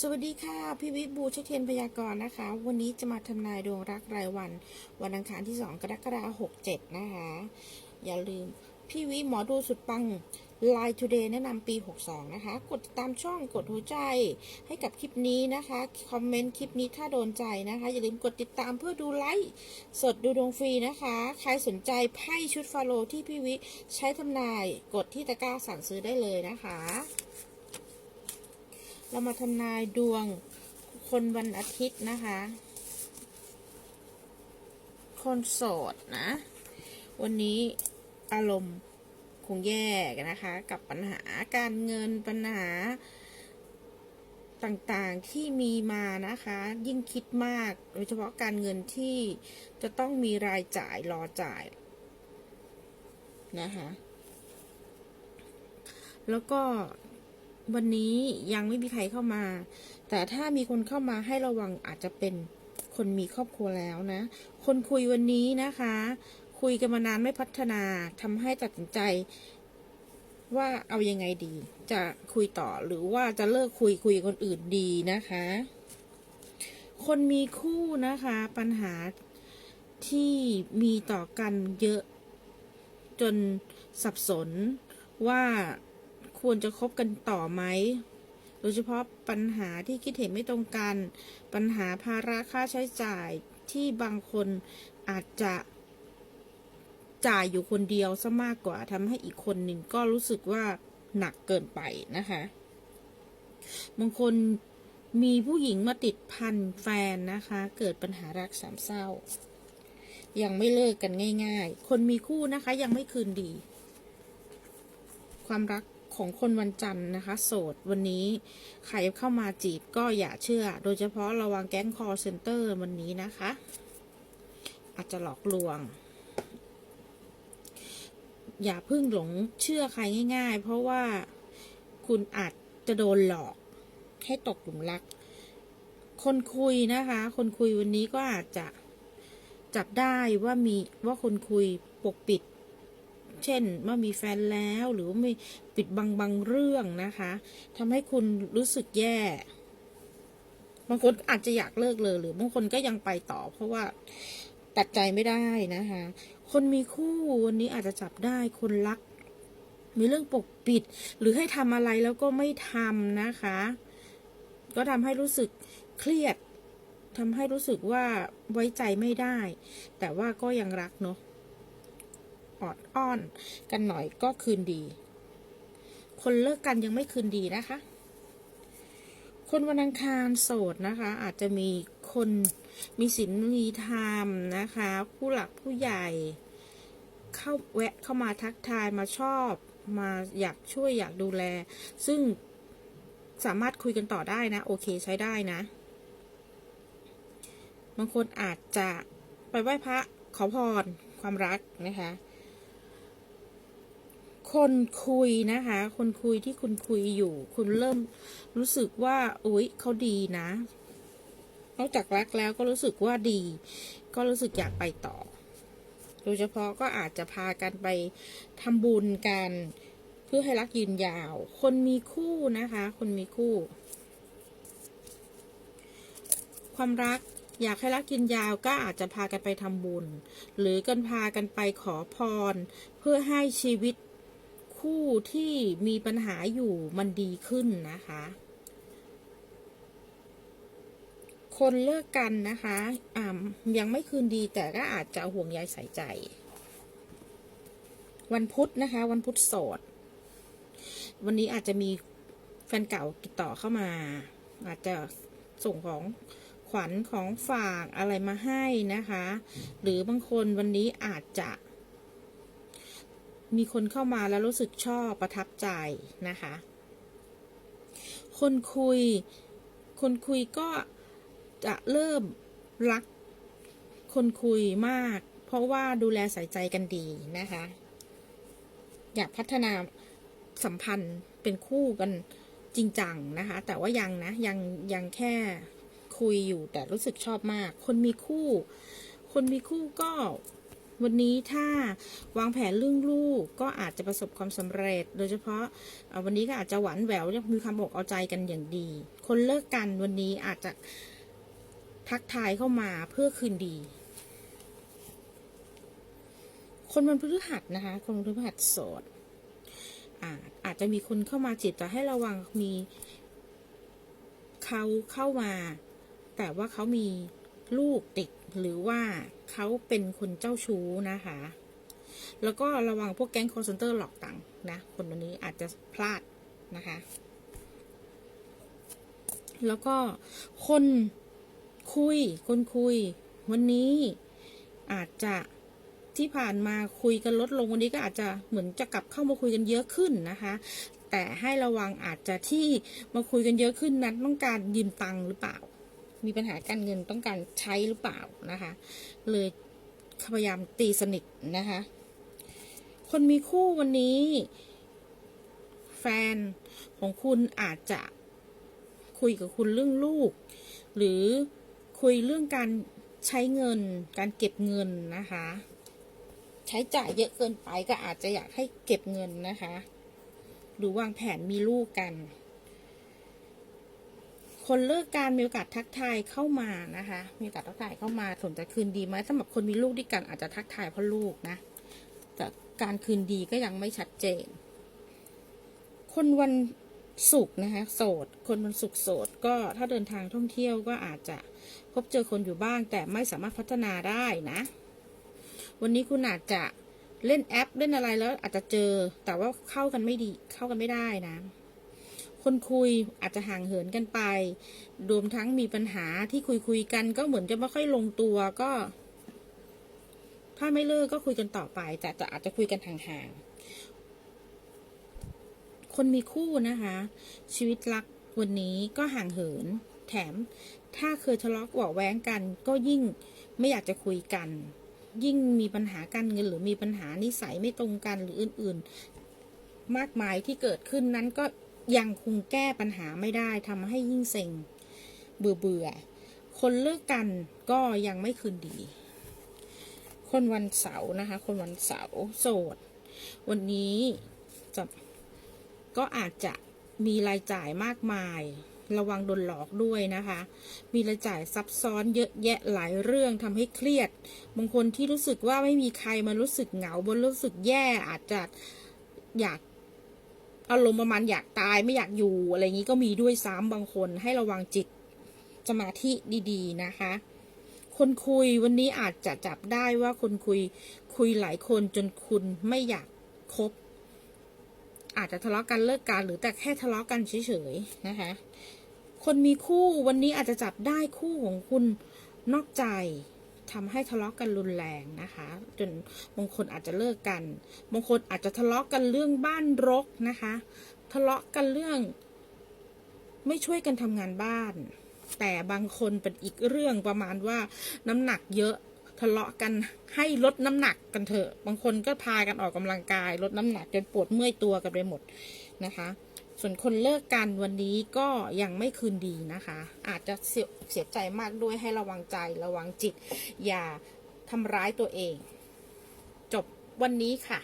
สวัสดีค่ะ พี่วิบูชเทียนพยากรณ์นะคะ วันนี้จะมาทำนายดวงรักรายวัน วันอังคารที่ 2 กรกฎาคม67 นะคะ อย่าลืม พี่วิหมอดูสุดปัง Line Today แนะนำปี 62 นะคะกดติดตามช่องกดหัวใจให้กับคลิปนี้นะคะ คอมเมนต์คลิปนี้ถ้าโดนใจนะคะ อย่าลืมกดติดตามเพื่อดูไลฟ์สดดูดวงฟรีนะคะ ใครสนใจไพ่ชุดฟาโลที่พี่วิใช้ทำนายกดที่ตะกร้าสั่งซื้อได้เลยนะคะ เรามาทำนายดวงคนวันอาทิตย์นะคะ คนโสดนะ วันนี้อารมณ์คงแย่กันนะคะ กับปัญหาการเงินปัญหาต่างๆที่มีมานะคะ ยิ่งคิดมากโดยเฉพาะการเงินที่จะต้องมีรายจ่ายรอจ่ายนะคะ แล้วก็ วันนี้ยังไม่มีใครเข้ามา แต่ถ้ามีคนเข้ามาให้ระวังอาจจะเป็นคนมีครอบครัวแล้วนะ คนคุยวันนี้นะคะ คุยกันมานานไม่พัฒนาทำให้ตัดสินใจว่าเอายังไงดี จะคุยต่อหรือว่าจะเลิกคุยคุยกับคนอื่นดีนะคะ คนมีคู่นะคะ ปัญหาที่มีต่อกันเยอะ จนสับสนว่า ควรจะคบกันต่อไหม โดยเฉพาะปัญหาที่คิดเห็นไม่ตรงกัน ปัญหาภาระค่าใช้จ่ายที่บางคนอาจจะจ่ายอยู่คนเดียวซะมากกว่าทำให้อีกคนหนึ่งก็รู้สึกว่าหนักเกินไปนะคะ บางคนมีผู้หญิงมาติดพันแฟนนะคะ เกิดปัญหารักสามเศร้า ยังไม่เลิกกันง่าย ๆ คนมีคู่นะคะยังไม่คืนดี ความรัก ของคนวันจันทร์นะคะ โสดวันนี้ใครเข้ามาจีบก็อย่าเชื่อ โดยเฉพาะระวังแก๊งคอร์เซนเตอร์วันนี้นะคะ อาจจะหลอกลวง อย่าพิ่งหลงเชื่อใครง่าย ๆ เพราะว่าคุณอาจจะโดนหลอกให้ตกหลุมรัก คนคุยนะคะ คนคุยวันนี้ก็อาจจะจับได้ว่ามีว่าคนคุยปกปิด เช่นว่ามีแฟนแล้วหรือว่ามีปิดบังบางเรื่องนะคะทำให้คุณรู้สึกแย่ บางคนอาจจะอยากเลิกเลย หรือบางคนก็ยังไปต่อ เพราะว่าตัดใจไม่ได้นะคะ คนมีคู่วันนี้อาจจะจับได้คนรัก มีเรื่องปกปิด หรือให้ทำอะไรแล้วก็ไม่ทำนะคะ ก็ทำให้รู้สึกเครียดทำให้รู้สึกว่าไว้ใจไม่ได้ แต่ว่าก็ยังรักเนาะ ออดอ้อนกันหน่อยก็คืนดี คนเลิกกันยังไม่คืนดีนะคะ คนวันอังคารโสดนะคะ อาจจะมีคนมีศีลมีธรรมนะคะ ผู้หลักผู้ใหญ่เข้าแวะเข้ามาทักทายมาชอบมาอยากช่วยอยากดูแล ซึ่งสามารถคุยกันต่อได้นะ โอเคใช้ได้นะ บางคนอาจจะไปไหว้พระขอพรความรักนะคะ คนคุยนะคะ คนคุยที่คุณคุยอยู่ คุณเริ่มรู้สึกว่าอุ๊ยเขาดีนะ นอกจากรักแล้วก็รู้สึกว่าดี ก็รู้สึกอยากไปต่อ โดยเฉพาะก็อาจจะพากันไปทำบุญกันเพื่อให้รักยืนยาว คนมีคู่นะคะ คนมีคู่ ความรักอยากให้รักยืนยาวก็อาจจะพากันไปทำบุญ หรือกันพากันไปขอพร เพื่อให้ชีวิต คู่ที่มีปัญหาอยู่มันดีขึ้นนะคะ คนเลิกกันนะคะอ่ายังไม่คืนดีแต่ก็อาจจะห่วงใยใส่ใจ วันพุธนะคะ วันพุธโสด วันนี้อาจจะมีแฟนเก่าติดต่อเข้ามา อาจจะส่งของขวัญของฝากอะไรมาให้นะคะ หรือบางคนวันนี้อาจจะ มีคนเข้ามาแล้วรู้สึกชอบประทับใจนะคะ คนคุย คนคุยก็จะเริ่มรักคนคุยมาก เพราะว่าดูแลใส่ใจกันดีนะคะ อยากพัฒนาสัมพันธ์เป็นคู่กันจริงจังนะคะ แต่ว่ายังนะยังยังแค่คุยอยู่แต่รู้สึกชอบมาก คนมีคู่ คนมีคู่ก็ วันนี้ถ้าวางแผนเรื่องลูกก็อาจจะประสบความสำเร็จ โดยเฉพาะวันนี้ก็อาจจะหวานแหววมีความอกเอาใจกันอย่างดี คนเลิกกันวันนี้อาจจะทักทายเข้ามาเพื่อคืนดี คนวันพฤหัสนะคะ คนวันพฤหัสโสดอาจอาจจะมีคนเข้ามาจีบแต่ให้ระวังมีเขาเข้ามา แต่ว่าเขามี ลูกติดหรือว่าเขาเป็นคนเจ้าชู้นะคะ แล้วก็ระวังพวกแก๊งคอร์เซนเตอร์หลอกตังค์นะ คนวันนี้อาจจะพลาดนะคะ แล้วก็คนคุย คนคุย วันนี้อาจจะที่ผ่านมาคุยกันลดลงวันนี้ก็อาจจะเหมือนจะกลับเข้ามาคุยกันเยอะขึ้นนะคะ แต่ให้ระวังอาจจะที่มาคุยกันเยอะขึ้นนั้นต้องการยืมตังค์หรือเปล่า มีปัญหาการเงินต้องการใช้หรือเปล่านะคะ เลยพยายามตีสนิทนะคะ คนมีคู่วันนี้ แฟนของคุณอาจจะคุยกับคุณเรื่องลูก หรือคุยเรื่องการใช้เงิน การเก็บเงินนะคะ ใช้จ่ายเยอะเกินไปก็อาจจะอยากให้เก็บเงินนะคะ หรือวางแผนมีลูกกัน คนเลิกการมีโอกาสทักทายเข้ามานะคะมีโอกาสทักทายเข้ามาสนใจคืนดีไหมสำหรับคนมีลูกด้วยกันอาจจะทักทายเพราะลูกนะแต่การคืนดีก็ยังไม่ชัดเจน คนวันศุกร์นะคะโสด คนวันศุกร์โสดก็ถ้าเดินทางท่องเที่ยวก็อาจจะพบเจอคนอยู่บ้าง แต่ไม่สามารถพัฒนาได้นะ วันนี้คุณอาจจะเล่นแอปเล่นอะไรแล้วอาจจะเจอแต่ว่าเข้ากันไม่ดีเข้ากันไม่ได้นะ คนคุยอาจจะห่างเหินกันไป รวมทั้งมีปัญหาที่คุยคุยกันก็เหมือนจะไม่ค่อยลงตัวก็ ถ้าไม่เลิกก็คุยกันต่อไปแต่จะอาจจะคุยกันห่างๆ คนมีคู่นะคะ ชีวิตรักวันนี้ก็ห่างเหิน แถมถ้าเคยทะเลาะเบาะแว้งกัน ก็ยิ่งไม่อยากจะคุยกัน ยิ่งมีปัญหาการเงินหรือมีปัญหานิสัยไม่ตรงกันหรืออื่น ๆ มากมายที่เกิดขึ้นนั้นก็ ยังคงแก้ปัญหาไม่ได้ทำให้ยิ่งเซ็งเบื่อเบื่อๆคนเลิกกันก็ยังไม่คืนดี คนวันเสาร์นะคะ คนวันเสาร์โสด วันนี้จะก็อาจจะมีรายจ่ายมากมาย ระวังโดนหลอกด้วยนะคะ มีรายจ่ายซับซ้อนเยอะแยะหลายเรื่องทำให้เครียด บางคนที่รู้สึกว่าไม่มีใครมารู้สึกเหงาบนรู้สึกแย่อาจจะอยาก อารมณ์ประมาณอยากตายไม่อยากอยู่อะไรอย่างนี้ก็มีด้วยซ้ำบางคนให้ระวังจิตสมาธิดีๆนะคะ คนคุยวันนี้อาจจะจับได้ว่าคนคุยคุยหลายคนจนคุณไม่อยากคบ อาจจะทะเลาะกันเลิกกันหรือแต่แค่ทะเลาะกันเฉยๆนะคะ คนมีคู่วันนี้อาจจะจับได้คู่ของคุณนอกใจ ทำให้ทะเลาะกันรุนแรงนะคะ จนบางคนอาจจะเลิกกันบางคนอาจจะทะเลาะกันเรื่องบ้านรกนะคะ ทะเลาะกันเรื่อง ไม่ช่วยกันทำงานบ้าน แต่บางคนเป็นอีกเรื่องประมาณว่าน้ำหนักเยอะทะเลาะกันให้ลดน้ำหนักกันเถอะ บางคนก็พากันออกกำลังกาย ลดน้ำหนักจนปวดเมื่อยตัวกันไปหมดนะคะ ส่วนคนเลิกกันวันนี้ก็ยังไม่คืนดีนะคะ อาจจะเสียเสียใจมากด้วยให้ระวังใจระวังจิต อย่าทำร้ายตัวเอง จบวันนี้ค่ะ